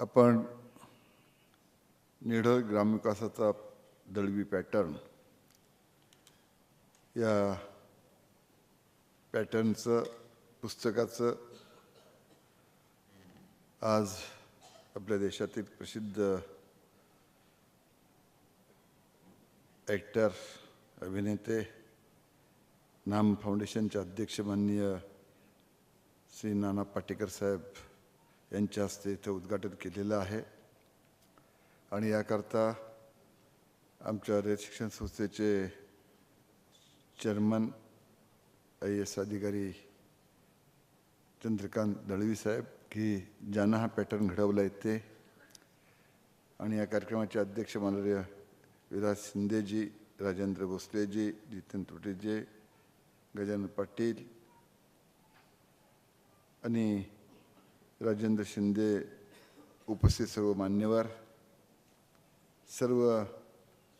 आपण निढळ ग्रामविकासाचा दळवी पॅटर्न या पॅटर्नचं पुस्तकाचं आज आपल्या देशातील प्रसिद्ध ॲक्टर अभिनेते नाम फाउंडेशनचे अध्यक्ष माननीय श्री नाना पाटेकर साहेब यांच्या हस्ते इथं उद्घाटन केलेलं आहे. आणि याकरता आमच्या रयत शिक्षण संस्थेचे चेअरमन आय एस अधिकारी चंद्रकांत दळवी साहेब की ज्यांना हा पॅटर्न घडवला येते आणि या कार्यक्रमाचे अध्यक्ष माननीय विराज शिंदेजी राजेंद्र भोसलेजी जितेन तुटेजे गजानन पाटील आणि राजेंद्र शिंदे उपस्थित सर्व मान्यवर सर्व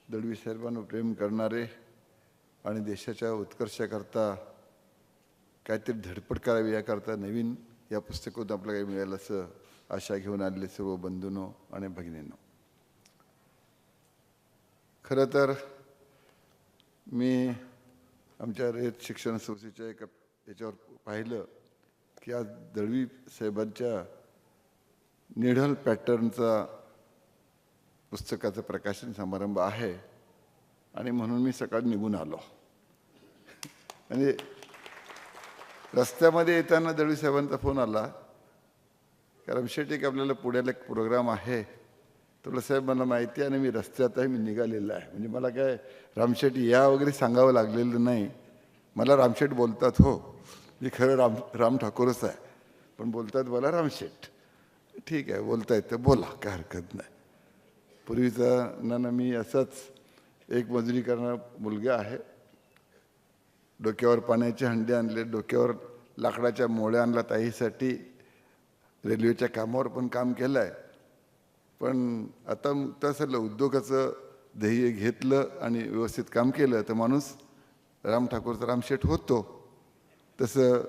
दळवी साहेबांवर प्रेम करणारे आणि देशाच्या उत्कर्षाकरता काहीतरी धडपड करावी याकरता नवीन या पुस्तकातून आपल्याला काही मिळेल असं आशा घेऊन आलेले सर्व बंधूनो आणि भगिनींनो. खरं तर मी आमच्या रयत शिक्षण संस्थेच्या एका याच्यावर पाहिलं. की आज दळवी साहेबांच्या निढल पॅटर्नचा पुस्तकाचं प्रकाशन समारंभ आहे आणि म्हणून मी सकाळी निघून आलो. म्हणजे रस्त्यामध्ये येताना दळवी साहेबांचा फोन आला कारण रमशेट की आपल्याला पुण्याला एक प्रोग्राम आहे. तुला साहेब मला माहिती आहे आणि मी रस्त्यात आहे मी निघालेला आहे. म्हणजे मला काय रामशेट या वगैरे सांगावं लागलेलं नाही. मला रामशेठ बोलतात हो. मी खरं राम राम ठाकूरच आहे. पण बोलतात बोला रामशेठ ठीक आहे बोलता येतं बोला काय हरकत नाही. पूर्वीचा ना ना मी असाच एक मजुरी करणारा मुलगा आहे. डोक्यावर पाण्याचे हंडे आणले डोक्यावर लाकडाच्या मोळ्या आणला ताईसाठी रेल्वेच्या कामावर पण काम केलं आहे पण आता तसं उद्योगाचं ध्येय घेतलं आणि व्यवस्थित काम केलं तर माणूस राम ठाकूरचा रामशेठ होतो. तसं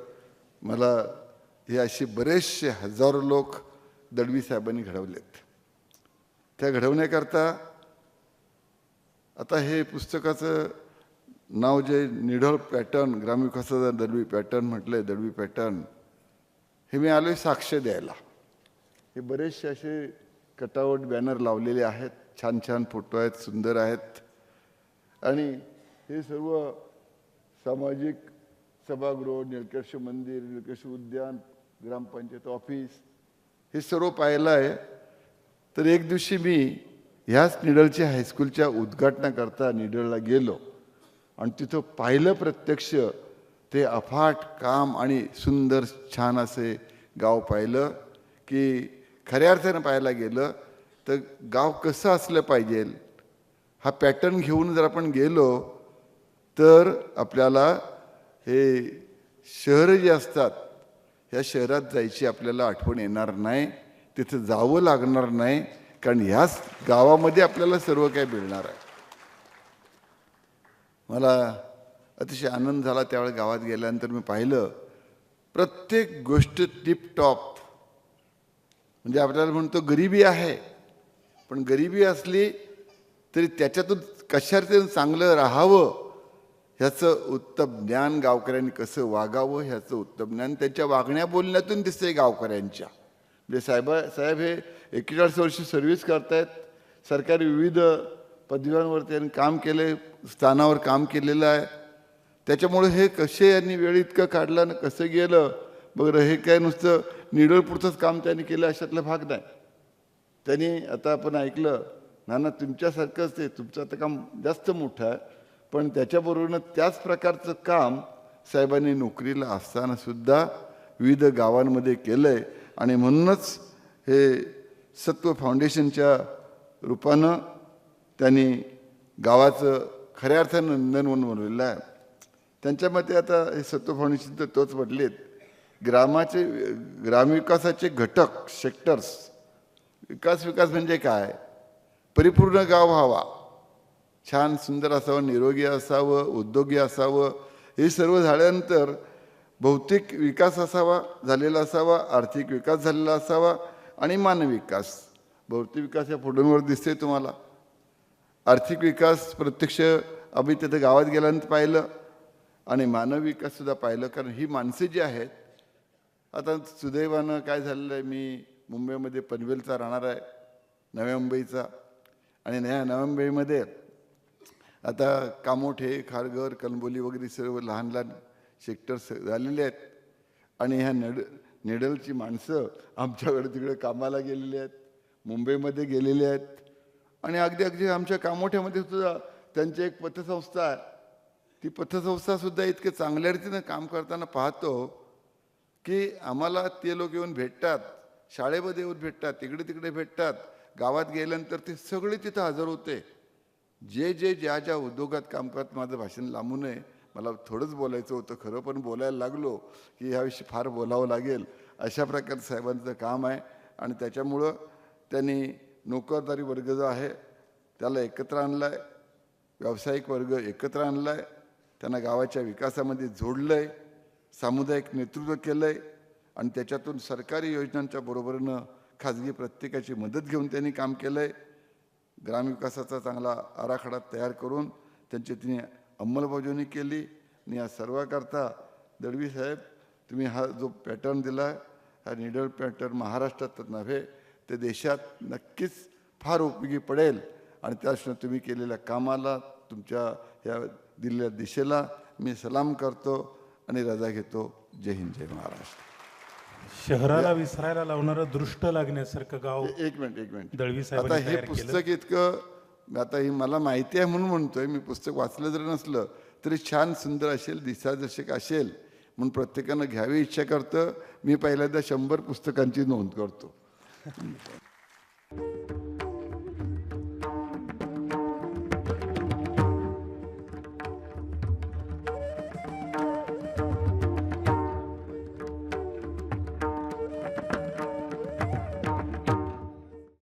मला हे असे बरेचसे हजारो लोक दळवी साहेबांनी घडवलेत. त्या घडवण्याकरता आता हे पुस्तकाचं नाव जे निढळ पॅटर्न ग्रामविकासाचा दळवी पॅटर्न म्हटलं आहे दळवी पॅटर्न हे मी आलो साक्ष द्यायला. हे बरेचसे असे कटावट बॅनर लावलेले आहेत छान छान फोटो आहेत सुंदर आहेत. आणि हे सर्व सामाजिक सभागृह निळकर्ष मंदिर निळकर्ष उद्यान ग्रामपंचायत ऑफिस हे सर्व पाहिलं आहे. तर एक दिवशी मी ह्याच निडलच्या हायस्कूलच्या उद्घाटनाकरता निडलला गेलो. आणि तिथं पाहिलं प्रत्यक्ष ते अफाट काम आणि सुंदर छान असे गाव पाहिलं की खऱ्या अर्थानं पाहायला गेलं तर गाव कसं असलं पाहिजे हा पॅटर्न घेऊन जर आपण गेलो तर आपल्याला हे शहरं जी असतात ह्या शहरात जायची आपल्याला आठवण येणार नाही तिथं जावं लागणार नाही कारण ह्याच गावामध्ये आपल्याला सर्व काही मिळणार आहे. मला अतिशय आनंद झाला त्यावेळेस गावात गेल्यानंतर मी पाहिलं प्रत्येक गोष्ट टिपटॉप म्हणजे आपल्याला म्हणतो गरिबी आहे पण गरिबी असली तरी त्याच्यातून कशातून चांगलं राहावं ह्याचं उत्तम ज्ञान गावकऱ्यांनी कसं वागावं ह्याचं उत्तम ज्ञान त्यांच्या वागण्या बोलण्यातून दिसते गावकऱ्यांच्या. म्हणजे साहेबा साहेब हे एकेचाळीस वर्ष सर्व्हिस करतायत. सरकारी विविध पदव्यांवर त्यांनी काम केले स्थानावर काम केलेलं आहे. त्याच्यामुळे हे कसे यांनी वेळ इतकं काढलं आणि कसं गेलं? बरं हे काय नुसतं निडळपुरतंच काम त्यांनी केलं अशातला भाग नाही. त्यांनी आता आपण ऐकलं नाना तुमच्यासारखंच ते तुमचं आता काम जास्त मोठं आहे. पण त्याच्याबरोबरनं त्याच प्रकारचं काम साहेबांनी नोकरीला असताना सुद्धा विविध गावांमध्ये केलं आहे आणि म्हणूनच हे सत्व फाउंडेशनच्या रूपानं त्यांनी गावाचं खऱ्या अर्थानं नंदनवन बनवलेलं आहे. त्यांच्या मते आता हे सत्व फाउंडेशन तर तोच म्हटलेत ग्रामाचे ग्रामविकासाचे घटक सेक्टर्स विकास विकास म्हणजे काय? परिपूर्ण गाव व्हावा. छान सुंदर असावं निरोगी असावं उद्योगी असावं हे सर्व झाल्यानंतर भौतिक विकास असावा झालेला असावा आर्थिक विकास झालेला असावा आणि मानवी विकास. भौतिक विकास या फोटोंवर दिसते तुम्हाला. आर्थिक विकास प्रत्यक्ष आम्ही तिथं गावात गेल्यानंतर पाहिलं आणि मानव विकाससुद्धा पाहिलं कारण ही माणसे जी आहेत आता सुदैवानं काय झालेलं आहे मी मुंबईमध्ये पनवेलचा राहणार आहे नव्या मुंबईचा. आणि नव्या नव्या मुंबईमध्ये आता कामोठे खारघर कणबोली वगैरे सर्व लहान लहान सेक्टर्स झालेले आहेत. आणि ह्या नड नेडलची माणसं आमच्याकडे तिकडे कामाला गेलेली आहेत मुंबईमध्ये गेलेले आहेत. आणि अगदी अगदी आमच्या कामोठ्यामध्ये सुद्धा त्यांची एक पतसंस्था आहे. ती पतसंस्थासुद्धा इतके चांगल्या रीतीनं काम करताना पाहतो की आम्हाला ते लोक येऊन भेटतात शाळेमध्ये येऊन भेटतात तिकडे तिकडे भेटतात. गावात गेल्यानंतर ते सगळे तिथं हजर होते. जे जे ज्या ज्या उद्योगात काम करत माझं भाषण लांबू नये मला थोडंच बोलायचं होतं खरं पण बोलायला लागलो की ह्याविषयी फार बोलावं लागेल अशा प्रकारचं साहेबांचं काम आहे. आणि त्याच्यामुळं त्यांनी नोकरदारी वर्ग जो आहे त्याला एकत्र आणला आहे व्यावसायिक वर्ग एकत्र आणला आहे त्यांना गावाच्या विकासामध्ये जोडलं आहे सामुदायिक नेतृत्व केलं आहे आणि त्याच्यातून सरकारी योजनांच्या बरोबरीनं खाजगी प्रत्येकाची मदत घेऊन त्यांनी काम केलं आहे ग्रामविकासाचा चांगला आराखडा तयार करून त्यांची तिने अंमलबजावणी केली. आणि या सर्वाकरता दळवी साहेब तुम्ही हा जो पॅटर्न दिला आहे हा निडल पॅटर्न महाराष्ट्रातच नव्हे ते देशात नक्कीच फार उपयोगी पडेल. आणि त्याशिवाय तुम्ही केलेल्या कामाला तुमच्या या दिलेल्या दिशेला मी सलाम करतो आणि रजा घेतो. जय हिंद जय महाराष्ट्र. शहराला विसरायला लावणारं दृष्ट लागण्यासारखं गाव एक मिनिट एक मिनिट. दळवी आता साहेबांनी हे तयार केलं. पुस्तक इतकं आता ही मला माहिती आहे म्हणून म्हणतोय मी पुस्तक वाचलं जरी नसलं तरी छान सुंदर असेल दिशादर्शक असेल म्हणून प्रत्येकानं घ्यावी इच्छा करतं. मी पहिल्यांदा शंभर पुस्तकांची नोंद करतो.